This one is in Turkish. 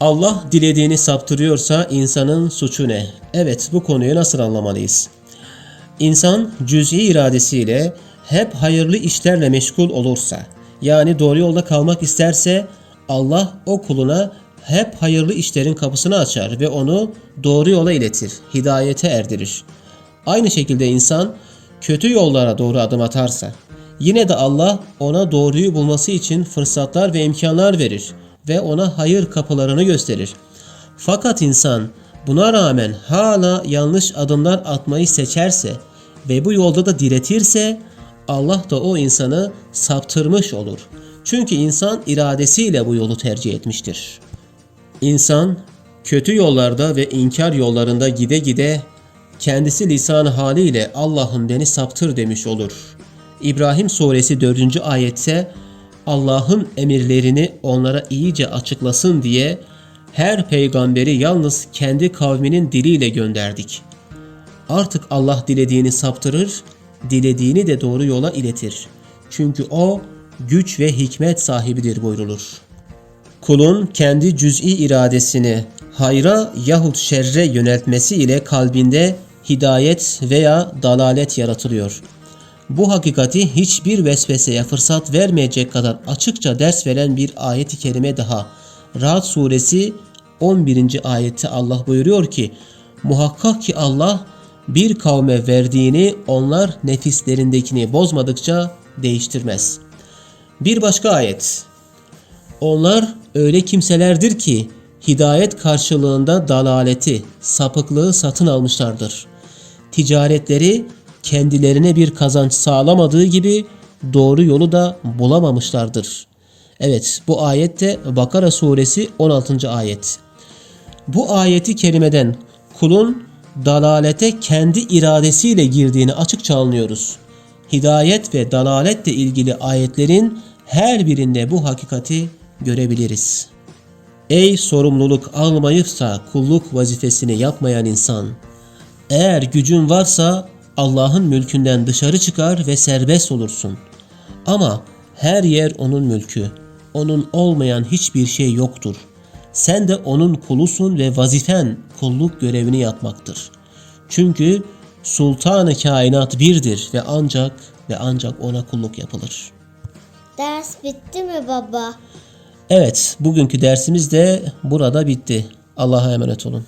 Allah dilediğini saptırıyorsa insanın suçu ne? Evet bu konuyu nasıl anlamalıyız? İnsan cüz'i iradesiyle hep hayırlı işlerle meşgul olursa, yani doğru yolda kalmak isterse Allah o kuluna hep hayırlı işlerin kapısını açar ve onu doğru yola iletir, hidayete erdirir. Aynı şekilde insan kötü yollara doğru adım atarsa, yine de Allah ona doğruyu bulması için fırsatlar ve imkanlar verir ve ona hayır kapılarını gösterir. Fakat insan buna rağmen hala yanlış adımlar atmayı seçerse ve bu yolda da diretirse Allah da o insanı saptırmış olur. Çünkü insan iradesiyle bu yolu tercih etmiştir. İnsan kötü yollarda ve inkar yollarında gide gide kendisi lisan haliyle Allah'ım beni saptır demiş olur. İbrahim suresi 4. ayette Allah'ın emirlerini onlara iyice açıklasın diye her peygamberi yalnız kendi kavminin diliyle gönderdik. Artık Allah dilediğini saptırır, dilediğini de doğru yola iletir. Çünkü o güç ve hikmet sahibidir buyrulur. Kulun kendi cüz'i iradesini hayra yahut şerre yöneltmesi ile kalbinde hidayet veya dalalet yaratılıyor. Bu hakikati hiçbir vesveseye fırsat vermeyecek kadar açıkça ders veren bir ayet-i kerime daha. Ra'd suresi 11. ayette Allah buyuruyor ki Muhakkak ki Allah bir kavme verdiğini onlar nefislerindekini bozmadıkça değiştirmez. Bir başka ayet onlar öyle kimselerdir ki hidayet karşılığında dalaleti, sapıklığı satın almışlardır. Ticaretleri kendilerine bir kazanç sağlamadığı gibi doğru yolu da bulamamışlardır. Evet bu ayette Bakara suresi 16. ayet. Bu ayeti kerimeden kulun dalalete kendi iradesiyle girdiğini açıkça anlıyoruz. Hidayet ve dalaletle ilgili ayetlerin her birinde bu hakikati görebiliriz. Ey sorumluluk almayıp kulluk vazifesini yapmayan insan! Eğer gücün varsa Allah'ın mülkünden dışarı çıkar ve serbest olursun. Ama her yer onun mülkü. Onun olmayan hiçbir şey yoktur. Sen de onun kulusun ve vazifen kulluk görevini yapmaktır. Çünkü sultanı kainat birdir ve ancak ve ancak ona kulluk yapılır. Ders bitti mi baba? Evet, bugünkü dersimiz de burada bitti. Allah'a emanet olun.